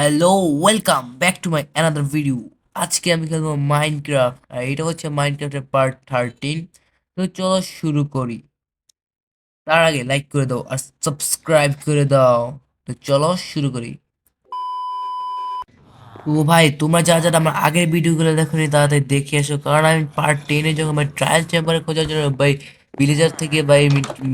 Hello welcome back to my another video আজকে আমি খেলব মাইনক্রাফট আর এটা হচ্ছে মাইনক্রাফটের পার্ট থার্টিন তো চলো শুরু করি। তার আগে লাইক করে দাও আর সাবস্ক্রাইব করে দাও। তো চলো শুরু করি। ও ভাই, তোমরা যারা যারা আমার আগের ভিডিওগুলো দেখো নি তাড়াতাড়ি দেখে এসো, কারণ আমি পার্ট টেনে যখন ভাই ট্রায়াল চেম্বারে খোঁজার জন্য ভাই ভিলেজার থেকে ভাই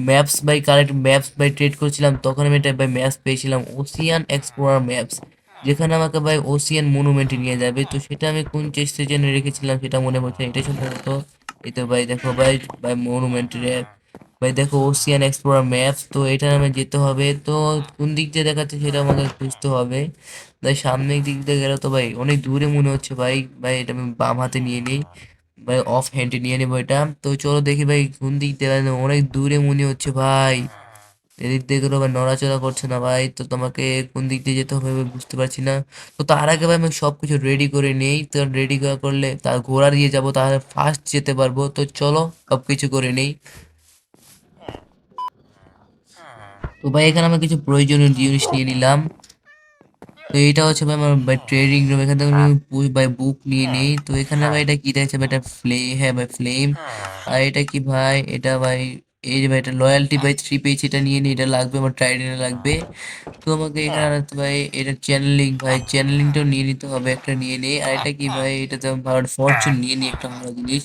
maps buy collect maps buy trade করছিলাম, তখন আমি এটা ভাই ম্যাপস পেয়েছিলাম। ওসিয়ান এক্সপ্লোরার ম্যাপস যেখানে আমাকে ভাই ওসিয়ান মনুমেন্টে নিয়ে যাবে। তো সেটা আমি কোন চেস্টে জন্য রেখেছিলাম সেটা মনে পড়ছে। এটা সম্ভবত এই তো ভাই দেখো ভাই ভাই মনুমেন্টের ভাই দেখো ওসিয়ান এক্সপ্লোরার ম্যাপস তো এটা আমি যেতে হবে। তো কোন দিক দিয়ে দেখাচ্ছে সেটা আমাকে খুঁজতে হবে। ভাই সামনের দিক দিয়ে গেলে তো ভাই অনেক দূরে মনে হচ্ছে ভাই। ভাই এটা আমি বাম হাতে নিয়ে নিই। ভাই অফ হ্যান্ডে নিয়ে নেব এটা। তো চলো দেখি ভাই কোন দিক দিয়ে অনেক দূরে মনে হচ্ছে ভাই। এদিক দিয়ে গেলেও ভাই নড়াচড়া করছে না ভাই। তো তোমাকে কোন দিক দিয়ে যেতে হবে বুঝতে পারছি না। তো তার আগে ভাই আমি সব কিছু রেডি করে নেই। তো রেডি করলে তার ঘোড়া দিয়ে যাব তাহলে ফার্স্ট যেতে পারব। তো চলো সব কিছু করে নেই। তো ভাই এখানে আমি কিছু প্রয়োজনীয় জিনিস নিয়ে নিলাম। তো এটা হচ্ছে ভাই আমার ভাই ট্রেডিং রুম এখান থেকে ভাই বুক নিয়ে নিই। তো এখানে ভাই এটা কি দেখছে ভাই? এটা ফ্লে হ্যাঁ ভাই ফ্লেম আর এটা কি ভাই? এটা ভাই এই যে ভাই, এটা লয়্যালটি ভাই থ্রি পেজ এটা নিয়ে নিই এটা লাগবে, আমার ট্রাইডেনে লাগবে। তো আমাকে এখানে আনাতে ভাই, এটা চ্যানেলিং ভাই চ্যানেলিংটাও নিয়ে নিতে হবে, একটা নিয়ে নিই আর এটা কি ভাই, এটা তো ভালো ফরচুন নিয়ে নিই একটা ভালো জিনিস।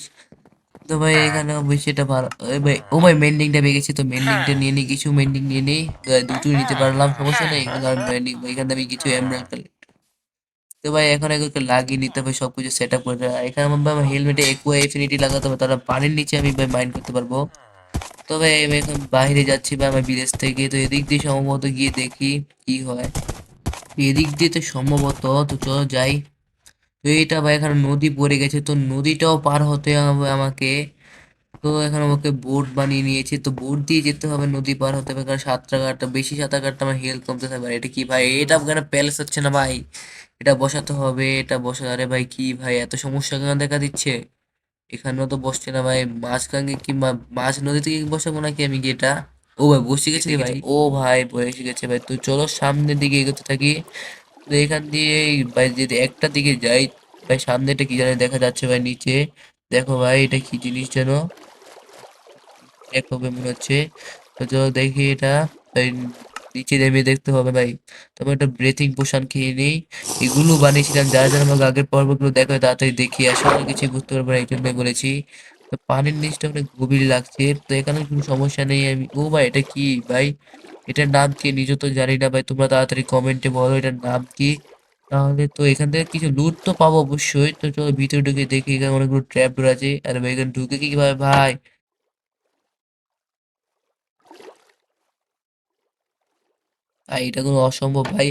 তো ভাই, এখানে বেশি এটা ভালো ভাই, ও ভাই মেন্ডিংটা পেয়ে গেছি তো মেন্ডিংটা নিয়ে নিই কিছু মেন্ডিং নিয়ে নিই দুটোই নিতে পারলাম, সমস্যা নেই কারণ মেন্ডিং এখান আমি কিছু এমরাল্ড তো ভাই, এখন এগুলোকে লাগিয়ে নিতে হবে, সবকিছু সেট আপ করে এখানে আমার হেলমেটে একুয়া ইনফিনিটি লাগাতে হবে, তাহলে পানির নিচে আমি ভাই মাইন্ড করতে পারব। তবে আমি এখন বাইরে যাচ্ছি ভাই আমার বিদেশ থেকে, তো এদিক দিয়ে সম্ভবত গিয়ে দেখি কি হয়। এদিক দিয়ে তো সম্ভবত, তো চলো যাই। তো এইটা ভাই এখানে নদী পড়ে গেছে, তো নদীটাও পার হতে হবে আমাকে। তো এখন আমাকে বোট বানিয়ে নিয়েছি, তো বোট দিয়ে যেতে হবে নদী পার হতে হবে, কারণ সাঁতার কাটতে বেশি সাঁতার কাটতে আমার হেলথ কমতে থাকবে। এটা কি ভাই? এটা কেন প্যালেস হচ্ছে না ভাই? এটা বসাতে হবে, এটা বসা আরে ভাই, কি ভাই? এত সমস্যা কেন দেখা দিচ্ছে? এখানেও তো বসছে না ভাই। মাঝখানে কি মা- মাঝ নদী থেকে বসাবো নাকি আমি কি এটা? ও ভাই, বসে গেছে ভাই? ও ভাই, বসে গেছে ভাই। তো চলো সামনের দিকে এগোতে থাকি। তো এখান দিয়ে ভাই যদি একটা দিকে যাই, ভাই সামনেটা কি জানি দেখা যাচ্ছে ভাই নিচে। দেখো ভাই, এটা কি জিনিস যেন? এক হবে মনে হচ্ছে। তো দেখি এটা। নিচে নেমে দেখতে হবে ভাই। তবে একটা ব্রেথিং পোশন খেয়ে নিই। এগুলো বানিয়েছিলাম, যারা যারা আমাকে আগের পর্বগুলো দেখো তাড়াতাড়ি দেখি আসলে কিছু বুঝতে পারব এই জন্যই বলেছি। তো পানির নিচটা অনেক গভীর লাগছে। তো এখানে কোনো সমস্যা নেই, আমি, ও ভাই, এটা কি ভাই? এটার নাম কি? নিজে তো জানি না ভাই, তোমরা তাড়াতাড়ি কমেন্টে বলো, এটার নাম কি? তাহলে তো এখান থেকে কিছু লুট তো পাবো অবশ্যই। তো চলো ভিতরে ঢুকে দেখি, এখানে অনেকগুলো ট্র্যাপ আছে আর ভাই, এখানে ঢুকে কি কীভাবে ভাই ভাই এটা কোনো অসম্ভব ভাই।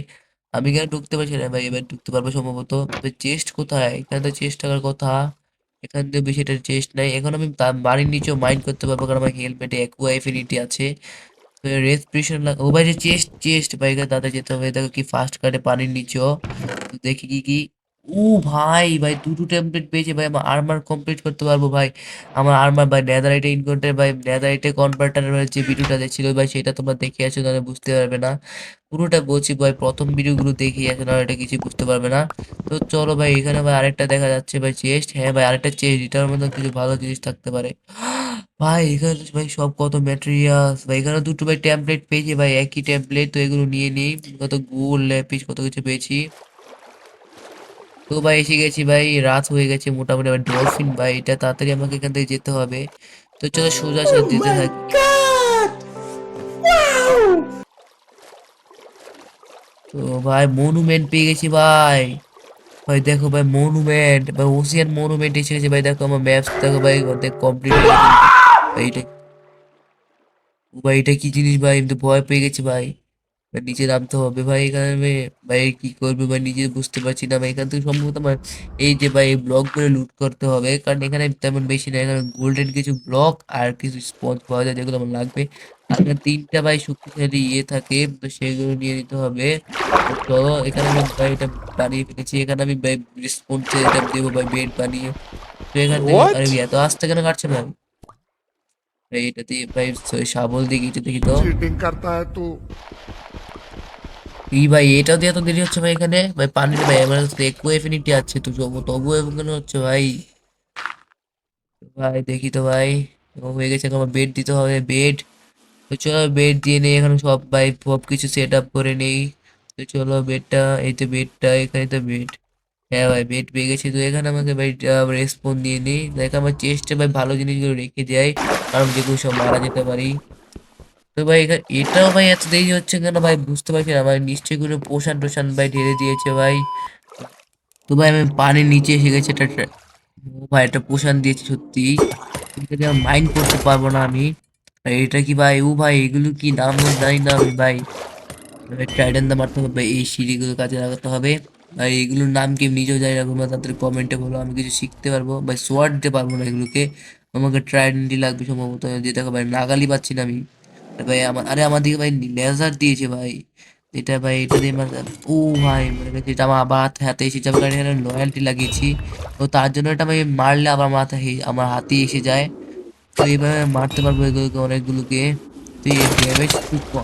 আমি কেন ঢুকতে পারছি না ভাই? এবার ঢুকতে পারব সম্ভবত। চেস্ট কোথায়? এখানে তো চেস্ট থাকার কথা। এখান থেকে বেশি এটা চেস্ট নাই। এখন আমি বাড়ির নিচেও মাইন্ড করতে পারব কারণ আমার হেলমেটে অ্যাকুয়া এফিনিটি আছে। রেসপিরেশন ও ভাই যে চেস্ট চেস্ট ভাই তাদের যেতে হবে। দেখো কি ফার্স্ট কার্ডে পানির নিচেও। দেখি কি কি ও ভাই ভাই দুটো টেমপ্লেট পেয়েছে ভাই, আমার আর্মার কমপ্লিট করতে পারব ভাই। আমার আর্মার ভাই নেদারাইটে ইনকোন্টের ভাই নেদারাইটে কনভার্টারের যে ভিডিওটা দেখছিল ভাই, সেটা তোমরা দেখে আসো তাহলে বুঝতে পারবে না। পুরোটা বলছি ভাই, প্রথম ভিডিওগুলো দেখে আসো না এটা কিছু বুঝতে পারবে না। তো চলো ভাই, এখানে ভাই আরেকটা দেখা যাচ্ছে ভাই চেস্ট হ্যাঁ ভাই, আরেকটা চেস্ট এটার মধ্যে কিছু ভালো জিনিস থাকতে পারে। ভাই, এখানে ভাই সব কত ম্যাটেরিয়ালস ভাই, এখানে দুটো ভাই ট্যাম্পলেট পেয়েছি ভাই, একই ট্যাম্পলেট তো এগুলো নিয়ে নিই, কত গোল ল্যাপিস কত কিছু পেয়েছি। তো ভাই এসে গেছি ভাই রাত হয়ে গেছে মোটামুটি আমার ডলফিন ভাই এটা তাড়াতাড়ি আমাকে এখান থেকে যেতে হবে। তো চলো সোজা সোজা যেতে থাকি। তো ভাই মনুমেন্ট পেয়ে গেছি ভাই। ভাই দেখো ভাই মনুমেন্ট ভাই ওসিয়ান মনুমেন্ট এসে গেছে ভাই দেখো আমার ম্যাপস দেখো ভাই অর্ধেক কমপ্লিট হয়ে গেছে। ভাই এটা ভাই এটা কি জিনিস ভাই? আমি তো ভয় পেয়ে গেছি ভাই। বা নিচে নামতে হবে বা এখানে ভাই কি করবে বা নিজে বুঝতে পারছি না ভাই। এখান থেকে সম্ভবত আমার এই যে ভাই এই ব্লকগুলো লুট করতে হবে কারণ এখানে তেমন বেশি না। এখানে গোল্ডেন কিছু ব্লক আর কিছু স্পঞ্জ পাওয়া যায় যেগুলো আমার লাগবে। তিনটা ভাই শক্তিশালী ইয়ে থাকে তো সেগুলো নিয়ে নিতে হবে। তো এখানে আমি ভাই এটা বানিয়ে ফেলেছি। এখানে আমি ভাই রেসপন্সে এটা দেবো ভাই বেড বানিয়ে। তো এখান থেকে এত আসতে কেন কাটছে না ভাই দিয়ে ভাই শাবল দিয়ে গিয়ে দেখি তো। চিটিং করতা হ্যায় তো। এই ভাই, এটাও দিয়ে এত দেরি হচ্ছে ভাই এখানে? ভাই, পানির ভাই, আমার কাছে একু এফিনিটি আছে, তো তবু- তবুও এখানে হচ্ছে ভাই? ভাই, দেখি তো ভাই হয়ে গেছে বেড দিতে হবে বেড তো চলো বেড দিয়ে নেই, এখানে সব ভাই সব কিছু সেট আপ করে নেই। তো চলো বেডটা এই তো বেডটা এখানে তো বেড হ্যাঁ ভাই বেড পেয়ে গেছি, তো এখানে আমাকে ভাই রেসপন্স দিয়ে নিই। দেখ, আমার চেস্টে ভাই ভালো জিনিসগুলো রেখে যাই কারণ যেগুলো সব মারা যেতে পারি। তো ভাই এখানে এটাও ভাই এত দেরি হচ্ছে কেন ভাই? বুঝতে পারছি না ভাই নিশ্চয়ই কোনো পোষণ টোষণ ভাই ঢেলে দিয়েছে ভাই। তো ভাই আমি পানির নিচে এসে গেছি, এটা একটা- ভাই এটা পোষণ দিয়েছে সত্যি। এটাকে মাইন্ড করতে পারব না আমি। এটা কি ভাই? ও ভাই এগুলো কি নাম জানি না আমি ভাই। ট্রাইডেন দা মারতে হবে, এই সিঁড়িগুলো কাজে লাগাতে হবে। আর এইগুলোর নাম কি নিজেও জানি না, তোমরা তাদের কমেন্টে বলো, আমি কিছু শিখতে পারব। ভাই সোয়ার্ড দিতে পারব না এগুলোকে। আমাকে ট্রাইডেন্টই লাগবে সম্ভবত যে দেখো ভাই নাগালি পাচ্ছি না আমি। ভাই আমার আরে আমার দিকে ভাই লেজার দিয়েছে ভাই। এটা ভাই, এটা দিয়ে ও ভাই, মনে গেছে এটা আমার হাতে হাতে এসে যাবে কারণ এখানে লাগিয়েছি। তো তার জন্য এটা আমি মারলে আবার মাথা আমার হাতে এসে যায়। তো এইভাবে মারতে পারব এগুলোকে, অনেকগুলোকে। তো এই ড্যামেজ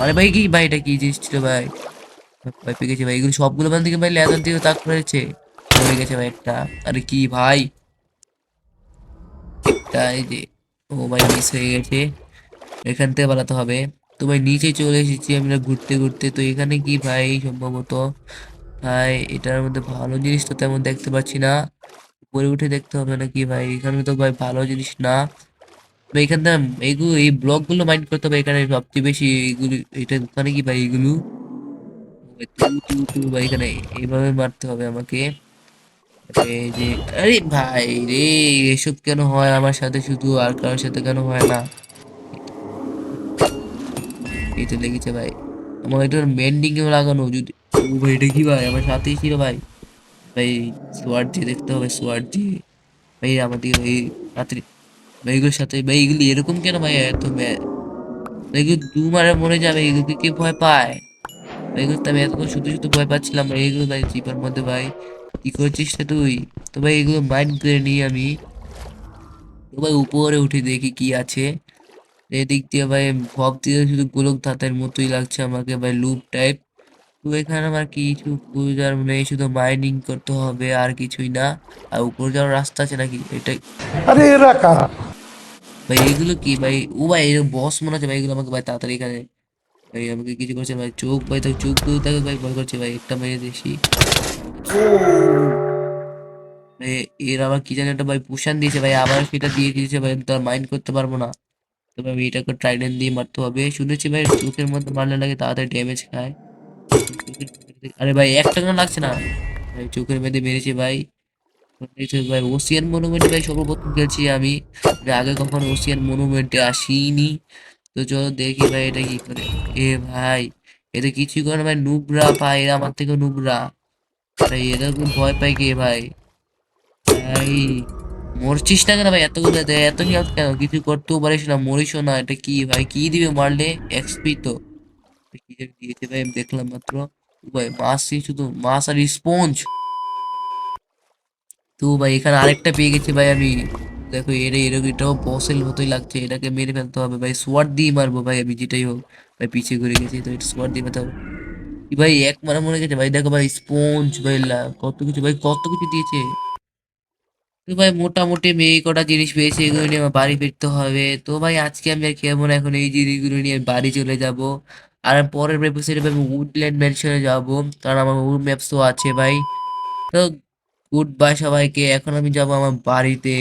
আরে ভাই, কি ভাই, এটা কি জিনিস ছিল ভাই? ভাই পেয়ে গেছে ভাই। এগুলো সবগুলো বান থেকে ভাই লেদার দিয়ে তাক করেছে হয়ে গেছে ভাই একটা। আরে কি ভাই? একটা এই যে ও ভাই মিস হয়ে গেছে। এখান থেকে বানাতে হবে। তো ভাই নিচে চলে এসেছি আমরা ঘুরতে ঘুরতে। তো এখানে কি ভাই সম্ভবত? ভাই, এটার মধ্যে ভালো জিনিস তো তেমন দেখতে পাচ্ছি না। উপরে উঠে দেখতে হবে নাকি ভাই? এখানে তো ভাই ভালো জিনিস না। এখান থেকে এইগুলো এই ব্লকগুলো মাইন্ড করতে হবে এখানে সবচেয়ে বেশি। এইগুলো এটা ওখানে কি ভাই এগুলো? ভাই, এখানে এইভাবে মারতে হবে আমাকে। যে, আরে ভাই রে, এসব কেন হয় আমার সাথে? শুধু আর কারোর সাথে কেন হয় না? এই তো লেগেছে ভাই। আমার এটা মেন্ডিং লাগানো, যদি ও ভাই, এটা কি ভাই? আমার সাথেই ছিল ভাই। ভাই সোয়ার্ড দিয়ে দেখতে হবে সোয়ার্ড দিয়ে ভাই, আমাদের এই রাত্রি ভাই, এগুলোর সাথে ভাই, এগুলি এরকম কেন ভাই? এত ভাই, এগুলো দু মারে মরে যাবে, এগুলোকে কে ভয় পায়? ভাই, এগুলো তো আমি এতক্ষণ শুধু শুধু ভয় পাচ্ছিলাম, ভাই, এগুলো ভাই জিপার মধ্যে ভাই, কি করছিস রে তুই? তো ভাই, এগুলো মাইন্ড করে নিই আমি। তো ভাই, উপরে উঠে দেখি কি আছে। এদিক দিয়ে ভাই ভব দিয়ে শুধু গোলক ধাতের মতোই লাগছে আমাকে ভাই লুপ টাইপ তো এখানে আমার কিছু খুঁজার নেই শুধু মাইনিং করতে হবে আর কিছুই না। আর উপরে যাওয়ার রাস্তা আছে নাকি? এটাই আরে এরা ভাই এগুলো কি ভাই? ও ভাই এর বস মনে হচ্ছে ভাই এগুলো আমাকে ভাই তাড়াতাড়ি এখানে ভাই আমাকে কিছু করছে ভাই চোখ ভাই তো চোখ দুটো তাকে ভাই ভয় করছে ভাই একটা মেরে দেখি ভাই এর আবার কি জানি একটা ভাই পুষান দিয়েছে ভাই আবার সেটা দিয়ে দিয়েছে ভাই তার মাইন্ড করতে পারব না। তবে আমি এটাকে ট্রাইডেন দিয়ে মারতে হবে। শুনেছি ভাই, চোখের মধ্যে মারলে নাকি তাড়াতাড়ি ড্যামেজ খায়। আরে ভাই একটা কেন লাগছে না। ভাই, চোখের মধ্যে মেরেছে ভাই। ভাই, ওসিয়ান মনুমেন্টে ভাই সর্বপ্রথম খেলছি আমি। আগে কখনো ওসিয়ান মনুমেন্টে আসিনি। তো চলো দেখি ভাই এটা কি করে। এ ভাই এটা কিছুই করে ভাই, নুবরা পায়, এরা আমার থেকে নুবরা। ভাই এরা খুব ভয় পায় কে ভাই? ভাই মরছিস না কেন ভাই? এতগুলো এত হেলথ কেন? কিছু করতেও পারিস না, মরিস না, এটা কি ভাই? কি দিবে মারলে? এক্সপি তো। কি দিয়েছে ভাই? আমি দেখলাম মাত্র। ভাই মাছই শুধু মাছ আর স্পঞ্জ তো ভাই, এখানে আরেকটা পেয়ে গেছি ভাই আমি। দেখো এর এরকম এটাও বসের মতোই লাগছে। এটাকে মেরে ফেলতে হবে ভাই। সোয়ার্ড দিয়ে মারবো ভাই আমি, যেটাই হোক। ভাই, পিছিয়ে ঘুরে গেছি, তো এটা সোয়ার্ড দিয়ে মারতে হবে। ভাই, এক মারা মরে গেছে ভাই? দেখো ভাই স্পঞ্জ ভাই কত কিছু ভাই, কত কিছু দিয়েছে? তো ভাই মোটামুটি মেয়ে কটা জিনিস পেয়েছে, এগুলো নিয়ে আমার বাড়ি ফিরতে হবে। তো ভাই আজকে আমি আর খেলব না এখন এই জিনিসগুলো নিয়ে আমি বাড়ি চলে যাব। আর পরের এপিসোডে আমি উডল্যান্ড ম্যানশনে যাব, কারণ আমার উড ম্যাপসও আছে ভাই। তো গুড বাই সবাইকে, এখন আমি যাব আমার বাড়িতে।